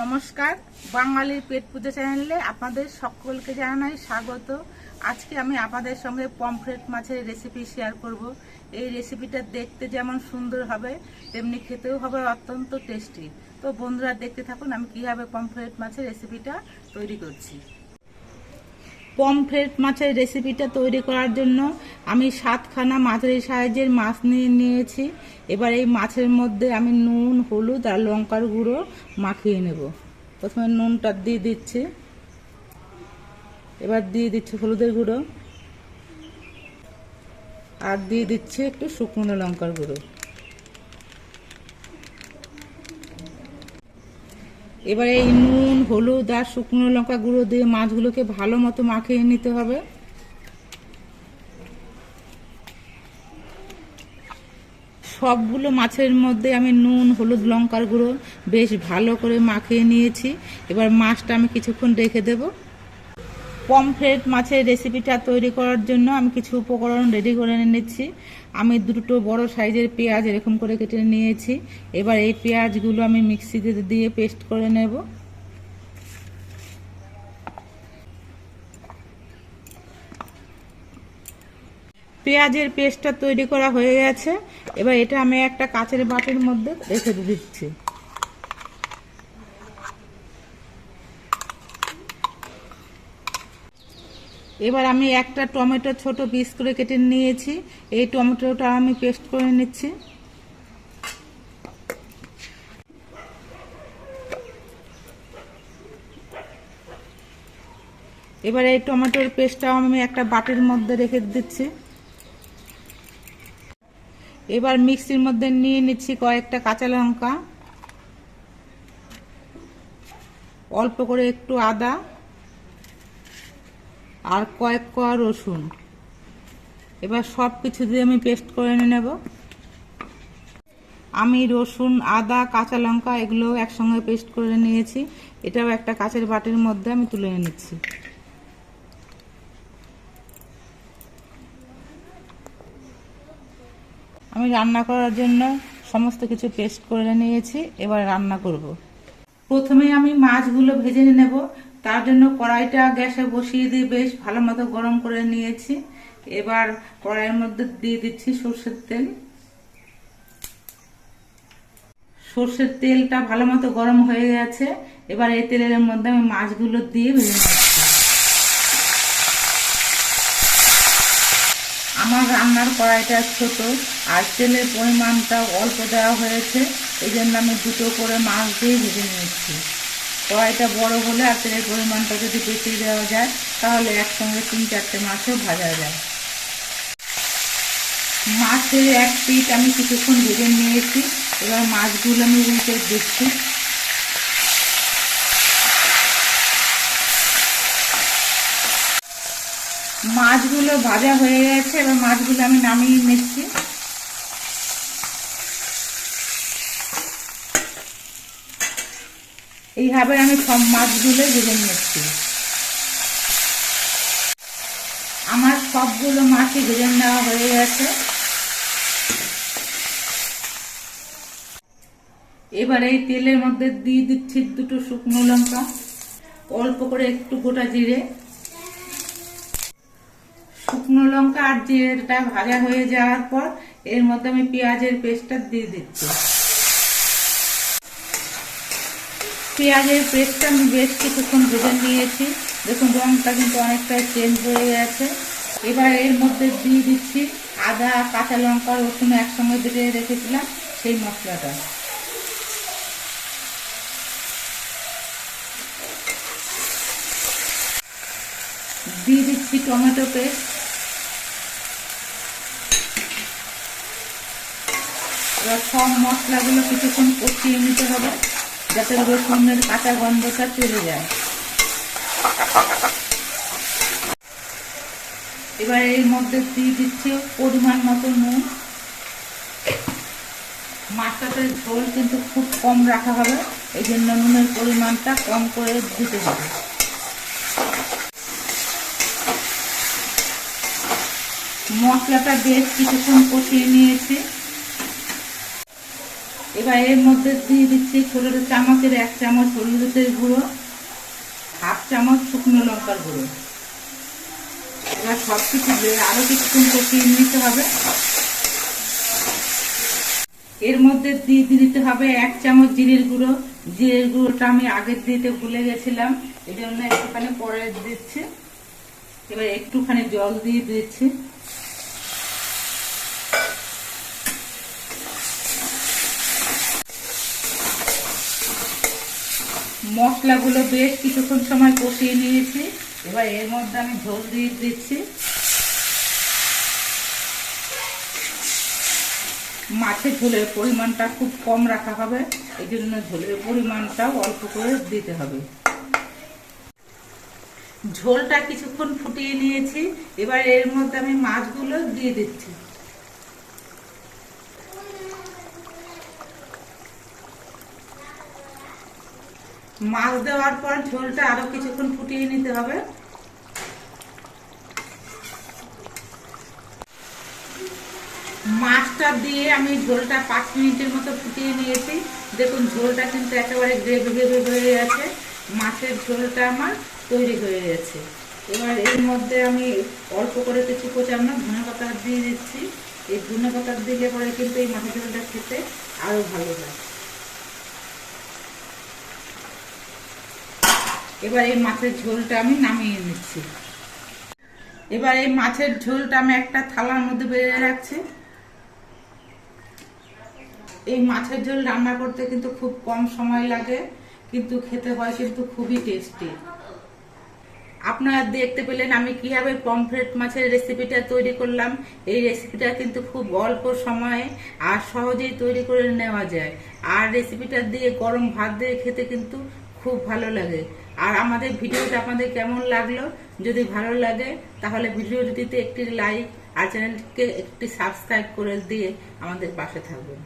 নমস্কার, বাঙালির পেট পুজো চ্যানেলে আপনাদের সকলকে জানাই স্বাগত। আজকে আমি আপনাদের সঙ্গে পমফ্রেট মাছের রেসিপি শেয়ার করব। এই রেসিপিটা দেখতে যেমন সুন্দর হবে, তেমনি খেতেও হবে অত্যন্ত টেস্টি তো বন্ধুরা, দেখতে থাকুন আমি কীভাবে পমফ্রেট মাছের রেসিপিটা তৈরি করছি। পমফ্রেট মাছের রেসিপিটা তৈরি করার জন্য আমি সাতখানা মাঝারি সাইজের মাছ নিয়ে নিয়েছি। এবার এই মাছের মধ্যে আমি নুন, হলুদ আর লঙ্কার গুঁড়ো মাখিয়ে নেব। প্রথমে নুনটা দিয়ে দিচ্ছি। এবার দিয়ে দিচ্ছি হলুদের গুঁড়ো। আর দিয়ে দিচ্ছি একটু শুকনো লঙ্কার গুঁড়ো। এবার এই নুন, হলুদ আর শুকনো লঙ্কা গুঁড়ো দিয়ে মাছগুলোকে ভালো মতো মাখিয়ে নিতে হবে। সবগুলো মাছের মধ্যে আমি নুন, হলুদ, লঙ্কার গুঁড়ো বেশ ভালো করে মাখিয়ে নিয়েছি। এবার মাছটা আমি কিছুক্ষণ রেখে দেব। পমফ্রেট মাছের রেসিপিটা তৈরি করার জন্য আমি কিছু উপকরণ রেডি করে নিচ্ছি আমি দুটো বড় সাইজের পেঁয়াজ এরকম করে কেটে নিয়েছি। এবার এই পেঁয়াজগুলো আমি মিক্সিতে দিয়ে পেস্ট করে নেব। পেঁয়াজের পেস্টটা তৈরি করা হয়ে গেছে। এবার এটা আমি একটা কাচের বাটির মধ্যে রেখে দিচ্ছি। এবার আমি একটা টমেটো ছোট পিস করে কেটে নিয়েছি। এই টমেটোটা আমি পেস্ট করে নিচ্ছি। এবার এই টমেটোর পেস্টটাও আমি একটা বাটির মধ্যে রেখে দিচ্ছি। এবার মিক্সির মধ্যে নিয়ে নিচ্ছি কয়েকটা কাঁচা লঙ্কা। অল্প করে একটু আদা। আর কয়েক কোয়া রসুন। এবার সব কিছু দিয়ে আমি পেস্ট করে নেব। আমি রসুন, আদা, কাঁচা লঙ্কা এগুলো একসঙ্গে পেস্ট করে নিয়েছি। এটাও একটা কাঁচের বাটির মধ্যে আমি তুলে নিচ্ছি। আমি রান্না করার জন্য সমস্ত কিছু পেস্ট করে নিয়েছি। এবার রান্না করব। প্রথমে আমি মাছগুলো ভেজে নেব। তার জন্য কড়াইটা গ্যাসে বসিয়ে দিয়ে বেশ ভালো মতো গরম করে নিয়েছি। এবার কড়াইয়ের মধ্যে দিয়ে দিচ্ছি সর্ষের তেল। সর্ষের তেলটা ভালো মতো গরম হয়ে গেছে। এবার এই তেলের মধ্যে আমি মাছগুলো দিয়ে ভেজে নিচ্ছি। আমার রান্নার কড়াইটা ছোট, আর তেলের পরিমাণটা অল্প দেওয়া হয়েছে। এই জন্য আমি দুটো করে মাছ দিয়ে ভেজে নিচ্ছি কড়াইটা বড় হলে আর তেলের পরিমাণটা যদি বেশি দেওয়া যায়, তাহলে একসঙ্গে তিন চারটে মাছও ভাজা যায়। মাছের এক পিট আমি কিছুক্ষণ ভেজে নিয়েছি, এবার মাছগুলো আমি উল্টে দিচ্ছি। মাছগুলো ভাজা হয়ে গেছে, এবার মাছগুলো আমি নামিয়ে নিচ্ছি। এইভাবে আমি সব মাছগুলো ভেজে নিচ্ছি আমার সবগুলো মাছই ভেজে নেওয়া হয়ে গেছে। এবার এই তেলের মধ্যে দিয়ে দিচ্ছি দুটো শুকনো লঙ্কা, অল্প করে একটু গোটা জিরে। শুকনো লঙ্কা আর জিরেটা ভাজা হয়ে যাওয়ার পর এর মধ্যে আমি পেঁয়াজের পেস্টটা দিয়ে দিচ্ছি। পেঁয়াজের পেস্টটা আমি বেশ কিছুক্ষণ ভেজে নিয়েছি। দেখুন রঙটা কিন্তু অনেকটাই চেঞ্জ হয়ে গেছে। এবার এর মধ্যে দিয়ে দিচ্ছি আদা, কাঁচা লঙ্কা, রসুন একসঙ্গে বেটে রেখেছিলাম সেই মশলাটা। দিয়ে দিচ্ছি টমেটো পেস্ট। এবার সব মশলাগুলো কিছুক্ষণ কষিয়ে নিতে হবে। যাতে রসুনের কাঁচা গন্ধটা চলে যায়। এবার এর মধ্যে দিয়ে দিচ্ছি পরিমাণ মতো নুন। মাছটাতে ঝোল কিন্তু খুব কম রাখা হবে, এই জন্য নুনের পরিমাণটা কম করে দিতে হবে। মশলাটা বেশ কিছুক্ষণ কষিয়ে নিয়েছি। এবার এর মধ্যে দিয়ে দিচ্ছি ছোট চামচের এক চামচ হলুদের গুঁড়ো, হাফ চামচ শুকনো লঙ্কার গুঁড়ো। এবার সব কিছু দিয়ে আরও কিছুক্ষণ কষিয়ে নিতে হবে। এর মধ্যে দিয়ে দিতে হবে এক চামচ জিরের গুঁড়ো। জিরের গুঁড়োটা আমি আগের দিতে ভুলে গেছিলাম এই জন্য একটুখানি পরে দিচ্ছি। এবার একটুখানি জল দিয়ে দিচ্ছি। মশলাগুলো বেশ কিছুক্ষণ সময় কষিয়ে নিয়েছি। এবার এর মধ্যে আমি ঝোল দিয়ে দিচ্ছি। মাছের ঝোলের পরিমাণটা খুব কম রাখা হবে, এই জন্য ঝোলের পরিমাণটাও অল্প করে দিতে হবে। ঝোলটা কিছুক্ষণ ফুটিয়ে নিয়েছি। এবার এর মধ্যে আমি মাছগুলো দিয়ে দিচ্ছি। মাছ দেওয়ার পর ঝোলটা আরও কিছুক্ষণ ফুটিয়ে নিতে হবে। মাছটা দিয়ে আমি ঝোলটা পাঁচ মিনিটের মতো ফুটিয়ে নিয়েছি। দেখুন, ঝোলটা কিন্তু একেবারে গ্রেভি গ্রেভি হয়ে গেছে। মাছের ঝোলটা আমার তৈরি হয়ে গেছে। এবার এর মধ্যে আমি অল্প করে কিছু কোচানো ধনে পাতা দিয়ে দিচ্ছি। এই ধনে পাতা দিলে পরে কিন্তু এই মাছের ঝোলটা খেতে আরও ভালো হয়। এবার এই মাছের ঝোলটা আমি নামিয়ে নিচ্ছি। এবার এই মাছের ঝোলটা আমি একটা থালার মধ্যে বেড়ে রাখছি। এই মাছের ঝোল রান্না করতে কিন্তু খুব কম সময় লাগে, কিন্তু খেতে হয় কিন্তু খুবই টেস্টি। আপনারা দেখতে পেলেন আমি কীভাবে পমফ্রেট মাছের রেসিপিটা তৈরি করলাম। এই রেসিপিটা কিন্তু খুব অল্প সময়ে আর সহজেই তৈরি করে নেওয়া যায়। আর রেসিপিটা দিয়ে গরম ভাত দিয়ে খেতে কিন্তু খুব ভালো লাগে। আর আমাদের ভিডিওটা আপনাদের কেমন লাগল? যদি ভালো লাগে, তাহলে ভিডিওটিতে একটি লাইক আর চ্যানেলকে একটি সাবস্ক্রাইব করে দিয়ে আমাদের পাশে থাকবেন